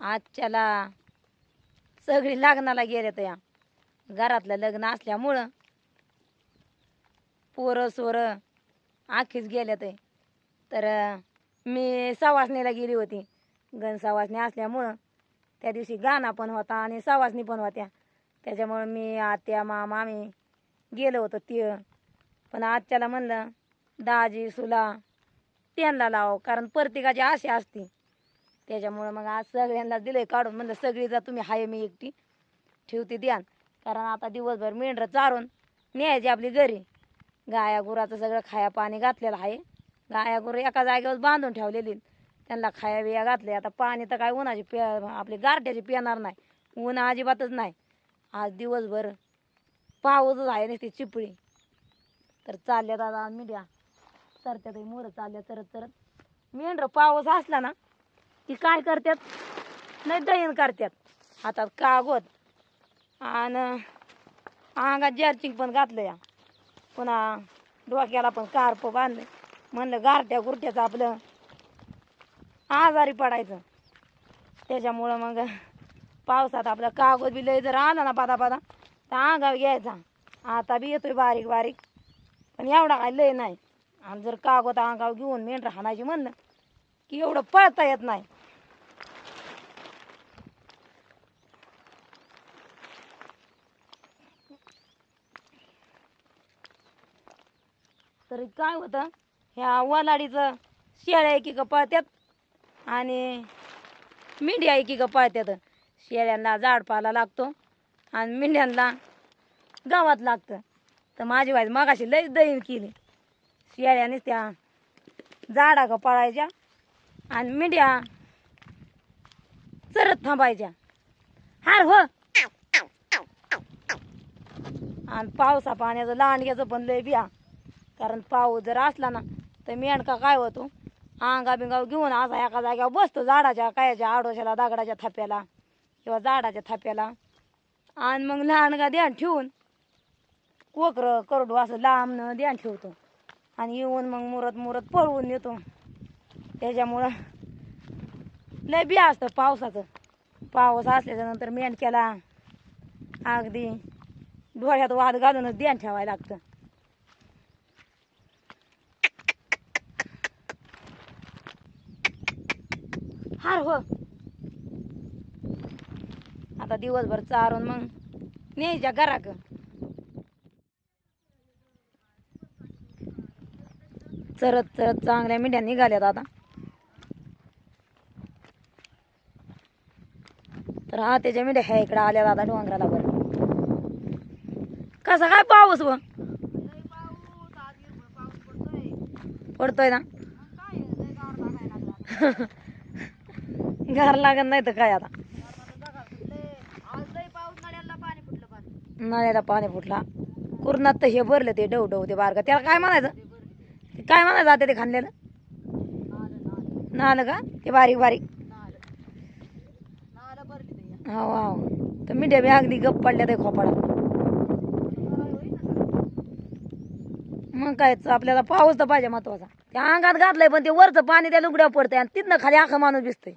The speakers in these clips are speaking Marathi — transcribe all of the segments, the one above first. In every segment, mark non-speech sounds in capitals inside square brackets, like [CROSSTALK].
आजच्याला सगळी लग्नाला गेले या घरातलं लग्न असल्यामुळं पोरं सोरं आखीच गेले ते. तर मी सवासणीला गेली होती. गण सवासणी असल्यामुळं त्या दिवशी गाणं पण होता आणि सवासणी पण होत्या. त्याच्यामुळं मी आत्या मामा आम्ही गेलो होतो ते पण आजच्याला म्हणलं दाजी सुला त्यांना लाव कारण प्रत्येकाची आशा असते. त्याच्यामुळं मग आज सगळ्यांना दिलंय काढून. म्हणलं सगळी जा तुम्ही हाय मी एकटी. ठेवते द्यान कारण आता दिवसभर मेंढरं चारून न्यायची आपली घरी. गाया गुराचं सगळं खाया पाणी घातलेलं आहे. गाया गुरं एका जागेवर बांधून ठेवलेली. त्यांना खाया बिया घातले आता पाणी तर काय उन्हाची पे आपली गारट्याची पिणार नाही. ऊन अजिबातच नाही. आज दिवसभर पाऊसच आहे नसते चिपळी. तर चालल्यात दादा मीडिया. सरत्यात मोरं चालल्या चरत चरत. मेंढरं पाऊस असला ना की काय करतात नाही दहीन करतात हातात कागद आणि अंगात जर्चिंग पण घातलं या. पुन्हा डोक्याला पण कार्प बांधलं. म्हणलं गारट्या गुरट्याचं आपलं आजारी पडायचं. त्याच्यामुळं मग पावसात आपला कागद बी लय जर आला ना पादा पादा तर अंगावर घ्यायचा. आता बी येतोय बारीक बारीक पण एवढा काय लय नाही. आणि जर कागद अंगावर घेऊन मेंढ राहण्याची म्हणलं की एवढं पळता येत नाही. तरी काय होतं? ह्या वलाडीचं शेळ्या एकी का पळत्यात आणि मेंढ्या एकी का पळत्यात. शेळ्यांना झाडपाला लागतो आणि मेंढ्यांना गावात लागतं. तर माझी वाईज मागाशी लईच दहीन केली. शेळ्यानेच त्या झाडा का पळायच्या आणि मेंढ्या चरत थांबायच्या. हार हो! आणि पावसा पाण्याचं लांडग्याचं पण लय बिया. कारण पाऊस जर असला ना तर मेंढका काय होतो? अंगा बिंगाव घेऊन असा एका जाग्यावर बसतो झाडाच्या कायाच्या आडोशाला दगडाच्या थाप्याला किंवा झाडाच्या थाप्याला. आणि मग लहानगा ध्यान ठेवून कोकरं करडू असं लांबनं ध्यान ठेवतो. आणि येऊन मग मुरत मुरत पळवून येतो त्याच्यामुळं लय बी असतं पावसाचं. पाऊस असल्याच्या नंतर मेंढक्याला अगदी डोळ्यात वाद घालूनच ध्यान ठेवायला लागतं. हार हो. आता दिवसभर चारून मग न्यायच्या घराक. चरत चरत चांगल्या मिठ्या निघाल्यात आता. तर हा त्याच्या मिठ्या ह्या इकडे आल्यात आता डोंगराला बरं कसा काय पाऊस व पडतोय ना? [LAUGHS] घर लागत नाही तर काय आता? नळ्याला पाणी फुटला. कुरणात तर हे भरलं ते डव डव ते बारका त्याला काय म्हणायचं? ते काय म्हणायचं आता ते खाल्लेलं? नालं का? ते बारीक बारीक. हो हो. तर मिठ्या बी अगदी गप्प पडल्या ते खोपाडा मग काय आपल्याला पाऊस तर पाहिजे महत्त्वाचा. त्या अंगात घातलंय पण ते वरचं पाणी त्या लुगड्या पडतंय आणि तिथनं खाली आखा माणूस दिसतंय.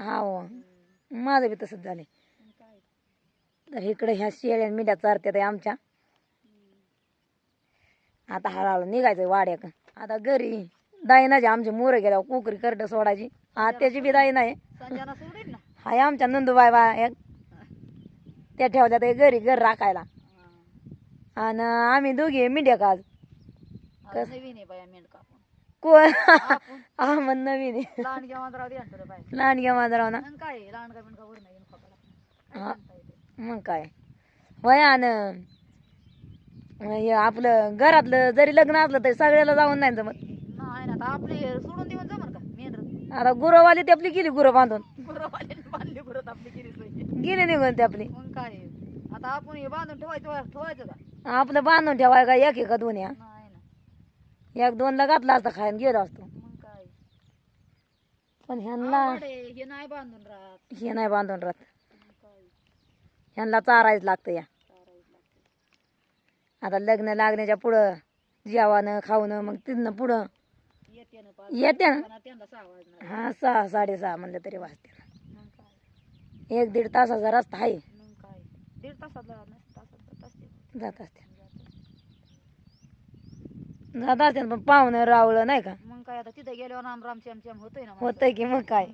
हा हो. माझं बी तसंच झालंय. तर इकडे ह्या शेळ्या मिठ्या चारत्यात आहे आमच्या. आता हळूहळू निघायचं वाड्याक आता घरी दाईनाची आमची मोरं गेल्यावर कोकरी करड सोडायची. आत्याची बी दाई नाही संजना सोडील ना? हाय आमच्या नंदूबाई बा त्या ठेवल्या ते घरी घर राखायला. आणि आम्ही दोघी मिठ्या का आज आज नवीन आहे बाया कोण? [LAUGHS] म्हण नवीन आहे. लहान घ्या मांजराव ना माझा ना. आणि काय आहे, हा. मग काय? वयान आपलं घरातलं जरी लग्न असलं तरी सगळ्याला जाऊन नाही जमत. नाही ना आता आपली सोडून देऊन जमन का? आता गुरवाली ते आपली गेली गुरं बांधून. गुरवाले बांधले गुरत आपली गेली निघून ते आपली. मग काय आहे? आता आपण हे बांधून ठेवायचं ठेवायचं का? आपलं बांधून ठेवाय का? एक एका दोन या नाही. ना एक दोनला घातला असता खायला गेलो असतो. मग काय? पण ह्यांना आहे, हे नाही बांधून राहत. हे नाही बांधून राहत. मग काय? ह्यांना चारायच लागतं या. लागतं. आता लग्न लागण्याच्या पुढं जेवणं खावणं मग तिथनं पुढं. येते ना पाच येते ना. पण त्यांना सहा वाजणार. हा सहा साडेसहा म्हणलं तरी वाजते एक दीड तासाचा रस्ता आहे. मग काय? दीड तासात जा- नस- तासात जात असते. जात असते. जात असते पण पाहुणं रावलं नाही का? मग काय आता तिथे गेल्यावर राम राम चम चम होतोय ना होतंय की मग काय?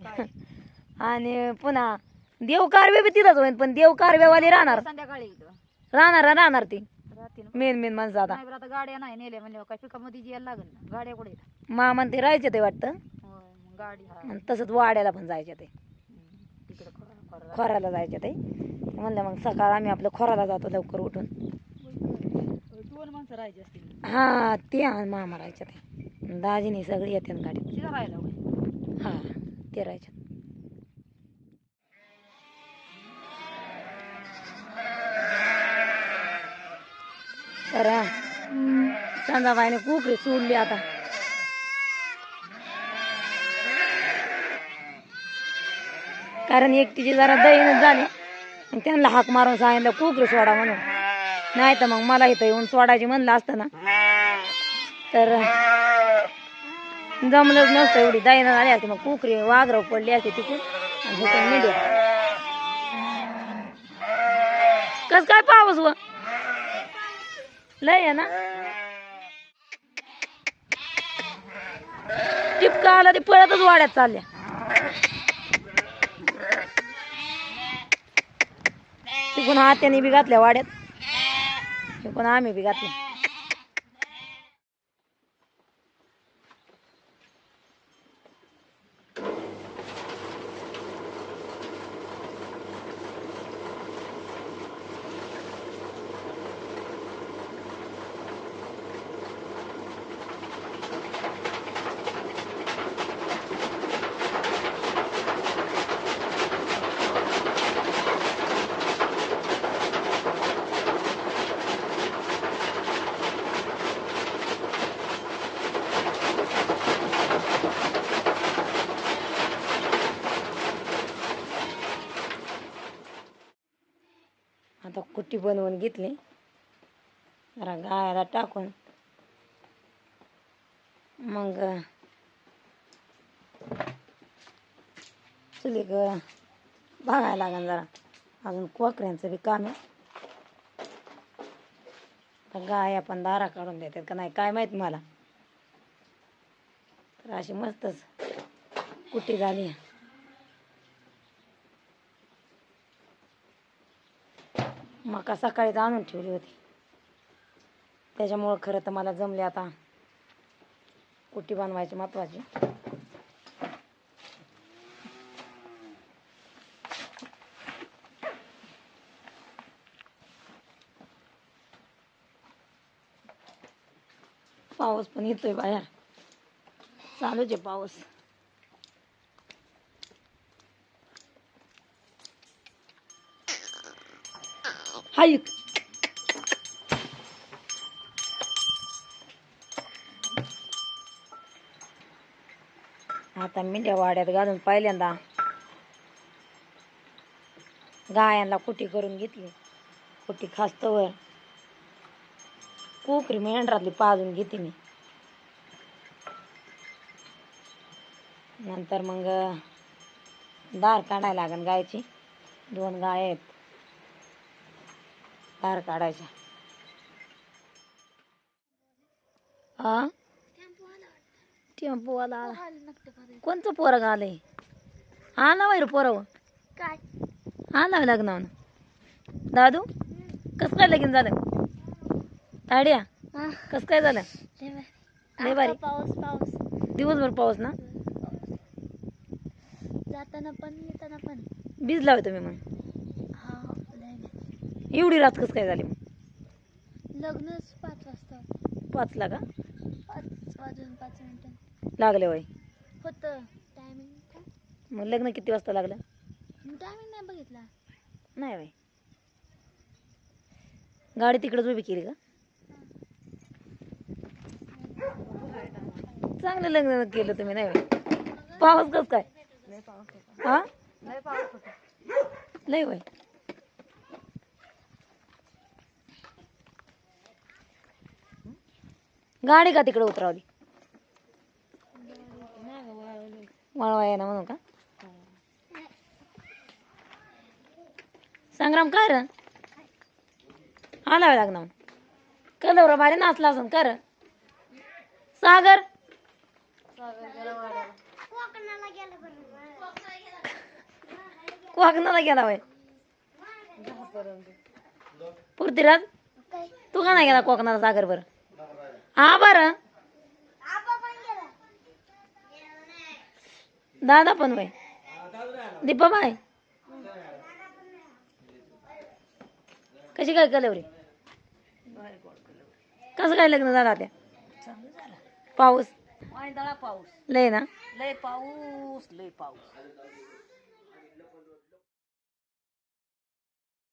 आणि पुन्हा देव कारवे बी तिथंच होईन पण देव कारवेवाली राहणार. संध्याकाळी इथं. राहणार राहणार ती. मेन मेन माणसं आता. नाही बरं आता गाड्या नाही नेल्या म्हणल्यावर काय? पिकामध्ये यायला लागेल ना गाड्या कुठे आहेत? मामा ते राहायचे ते वाटतं. होय मग गाडी हा. आणि तसंच वाड्याला पण जायचे ते. हम्म. तिकडे खोरा खोरा खोराला जायचे ते. म्हणलं मग सकाळ आम्ही आपलं खोराला जातो लवकर उठून. माणसं राहायची असतील. हा ते आणि मामा राहायचे ते दाजीनी सगळी येते ना गाडीत राहायला होय. हा ते राहायचे तर संध्याबाईने कुकरी सोडली आता. कारण एकटीची जरा दहीनच झाली. मग त्यांना हाक मारून सांगितलं कुकरी सोडा म्हणून. नाही तर मग मला इथं येऊन सोडायची म्हणलं असतं ना. तर जमलंच नसतं एवढी दाईनं झाली असते मग कुकरी वाघरव पडली असते तिकडून आणि कस काय पाऊस व? लय आहे ना? टिपका आला ते पळतच वाड्यात चालल्या. तिकून हात्याने बी घातल्या वाड्यात. तिकून आम्ही बी घातल्या आता बनवून घेतली. जरा गायला टाकून. मग चुली ग बघायला लागेल जरा. अजून कोकऱ्यांचं बी काम आहे. गाय आपण दारा काढून देतात का नाही काय माहीत मला. तर अशी मस्तच कुठे झाली. मका सकाळीच आणून ठेवली होती. त्याच्यामुळं खरं तर मला जमले आता. कुट्टी बनवायची महत्वाची. पाऊस पण येतोय बाहेर. चालूच आहे पाऊस. हाय आता मेंढ्या वाड्यात घालून पहिल्यांदा गायांना कुटी करून घेतली. कुटी खास्तवर. कोकरी मेंढरातली पाजून घेते मी. नंतर मग दार काढायला लागेल गायची. दोन गाय आहेत. दार काढायच्या हा टेम्पोवाला आला. कोणचं पोरग आलंय? हा ना पोरव काय हा ना लग्न दादू कसं काय लगीन झालं? ताड्या कसं काय झालं? लय भारी. पाऊस पाऊस. दिवसभर पाऊस ना? जाताना पण येताना पण. भिजला होय तुम्ही मग. एवढी रात कसं काय झाली मग? लग्नच पाच वाजता. पाचला का? पाच वाजून पाच मिनिटं. लागले वय होतं. टायमिंग मग लग्न किती वाजता लागलं? टायमिंग नाही बघितला. नाही वय गाडी तिकडेच उभी केली का? चांगलं लग्न केलं तुम्ही नाही वय पाऊस कस काय? हा? लय वय गाडी का तिकडे उतरावली वळवा ना म्हणून का? संग्राम काय र? आला लागणार कलवर भारी नाचला असून कर सागर? कोकणाला गेला वय पृथ्वीराज तू का नाही गेला कोकणाला सागर बर? हा बर. दादा पण वय दीपा बाय कशी काय कलवरी? कसं काय लग्न झालं त्या पाऊस. पाऊस. लय ना? लय पाऊस लय पाऊस.